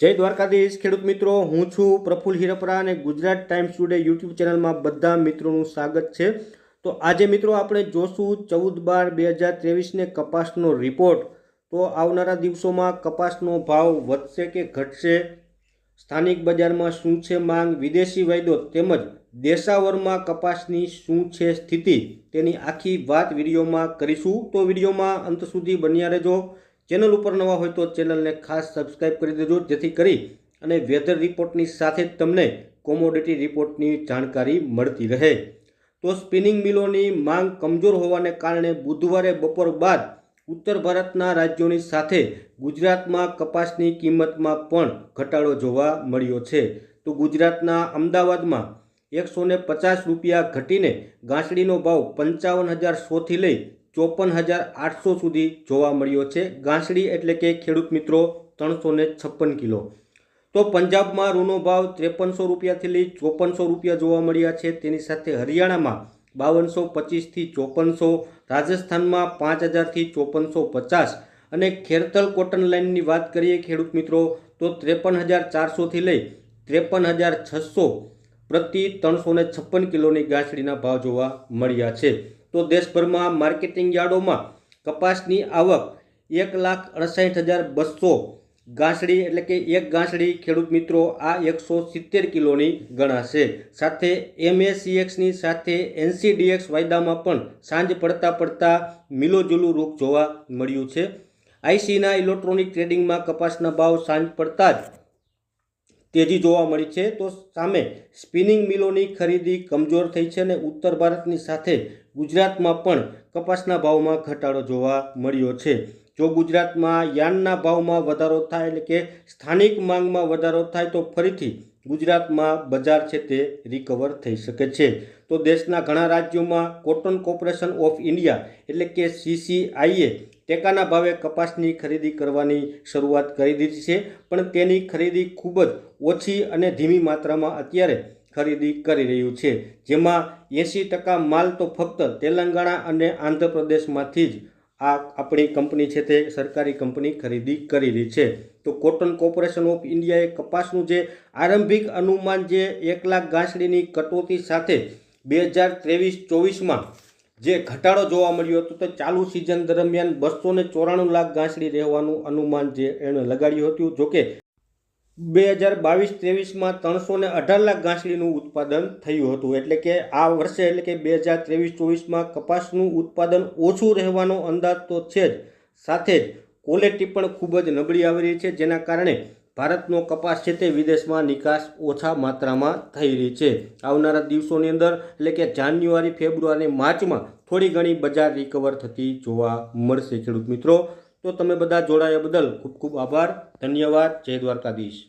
જય દ્વારકાધીશ, ખેડૂત મિત્રો. હું છું પ્રફુલ હિરપરા અને ગુજરાત ટાઈમ્સ ટુડે યુટ્યુબ ચેનલમાં બધા મિત્રોનું સ્વાગત છે. તો આજે મિત્રો આપણે જોશું ચૌદ બાર બે હજાર ત્રેવીસને કપાસનો રિપોર્ટ તો આવનારા દિવસોમાં કપાસનો ભાવ વધશે કે ઘટશે? સ્થાનિક બજારમાં શું છે માંગ? વિદેશી વાયદો તેમજ દેશાવરમાં કપાસની શું છે સ્થિતિ? તેની આખી વાત વિડીયોમાં કરીશું. તો વિડીયોમાં અંત સુધી બન્યા રહેજો. ચેનલ ઉપર નવા હોય તો ચેનલને ખાસ સબસ્ક્રાઇબ કરી દેજો, જેથી કરી અને વેધર રિપોર્ટની સાથે જ તમને કોમોડિટી રિપોર્ટની જાણકારી મળતી રહે. તો સ્પિનિંગ મિલોની માંગ કમજોર હોવાને કારણે બુધવારે બપોર બાદ ઉત્તર ભારતના રાજ્યોની સાથે ગુજરાતમાં કપાસની કિંમતમાં પણ ઘટાડો જોવા મળ્યો છે. તો ગુજરાતના અમદાવાદમાં એકસો પચાસ રૂપિયા ઘટીને ગાંસડીનો ભાવ પંચાવન હજાર સોથી લઈ ચોપન હજાર આઠસો સુધી જોવા મળ્યો છે. ગાંસડી એટલે કે ખેડૂત મિત્રો ત્રણસો ને છપ્પન કિલો. તો પંજાબમાં રૂનો ભાવ ત્રેપનસો રૂપિયાથી લઈ ચોપનસો રૂપિયા જોવા મળ્યા છે. તેની સાથે હરિયાણામાં બાવનસો પચીસથી ચોપનસો, રાજસ્થાનમાં પાંચ હજારથી ચોપનસો પચાસ અને ખેરતલ કોટન લાઇનની વાત કરીએ ખેડૂત મિત્રો, તો ત્રેપન હજાર ચારસોથી લઈ ત્રેપન હજાર છસો પ્રતિ ત્રણસો ને છપ્પન કિલોની ગાંસડીના ભાવ જોવા મળ્યા છે. તો દેશભરમાં માર્કેટિંગ યાર્ડોમાં કપાસની આવક એક લાખ અડસાઠ હજાર બસો ગાંસડી એટલે કે એક ગાંસડી ખેડૂત મિત્રો આ એકસો સિત્તેર કિલોની ગણાશે. સાથે એમએસીએક્સની સાથે એનસીડીએક્સ વાયદામાં પણ સાંજ પડતા પડતા મિલોજુલું રૂપ જોવા મળ્યું છે. આઈસીના ઇલેક્ટ્રોનિક ટ્રેડિંગમાં કપાસના ભાવ સાંજ પડતા જ તેજી જોવા મળી છે. તો સામે સ્પિનિંગ મિલોની ખરીદી કમજોર થઈ છે અને ઉત્તર ભારતની સાથે ગુજરાતમાં પણ કપાસના ભાવમાં ઘટાડો જોવા મળ્યો છે. જો ગુજરાતમાં યાનના ભાવમાં વધારો થાય એટલે કે સ્થાનિક માંગમાં વધારો થાય તો ફરીથી ગુજરાતમાં બજાર છે તે રિકવર થઈ શકે છે. તો દેશના ઘણા રાજ્યોમાં કોટન કોર્પોરેશન ઓફ ઇન્ડિયા એટલે કે સીસીઆઈએ ટેકાના ભાવે કપાસની ખરીદી કરવાની શરૂઆત કરી દીધી છે. પણ તેની ખરીદી ખૂબ જ ઓછી અને ધીમી માત્રામાં અત્યારે ખરીદી કરી રહ્યું છે. જેમાં એંસી ટકા માલ તો ફક્ત તેલંગાણા અને આંધ્રપ્રદેશમાંથી જ આ આપણી કંપની છે તે સરકારી કંપની ખરીદી કરી છે. તો કોટન કોર્પોરેશન ઓફ ઇન્ડિયાએ કપાસનું જે આરંભિક અનુમાન જે એક લાખ ગાંસડીની કટોતી સાથે બે હજાર ત્રેવીસ ચોવીસમાં જે ઘટાડો જોવા મળ્યો હતો, તો ચાલુ સિઝન દરમિયાન બસો ચોરાણું લાખ ગાંસડી રહેવાનું અનુમાન જે એણે લગાડ્યું હતું. જોકે બે હજાર બાવીસ ત્રેવીસમાં ત્રણસો ને અઢાર લાખ ગાંસડીનું ઉત્પાદન થયું હતું. એટલે કે આ વર્ષે એટલે કે બે હજાર ત્રેવીસ ચોવીસમાં કપાસનું ઉત્પાદન ઓછું રહેવાનો અંદાજ તો છે જ. સાથે જ ક્વોલિટી પણ ખૂબ જ નબળી આવી રહી છે, જેના કારણે ભારતનો કપાસ છે તે વિદેશમાં નિકાસ ઓછા માત્રામાં થઈ રહી છે. આવનારા દિવસોની અંદર એટલે કે જાન્યુઆરી, ફેબ્રુઆરી માર્ચમાં થોડી ઘણી બજાર રિકવર થતી જોવા મળશે ખેડૂત મિત્રો. તો તમે બધા જોડાયા બદલ ખૂબ ખૂબ આભાર. ધન્યવાદ. જય દ્વારકાધીશ.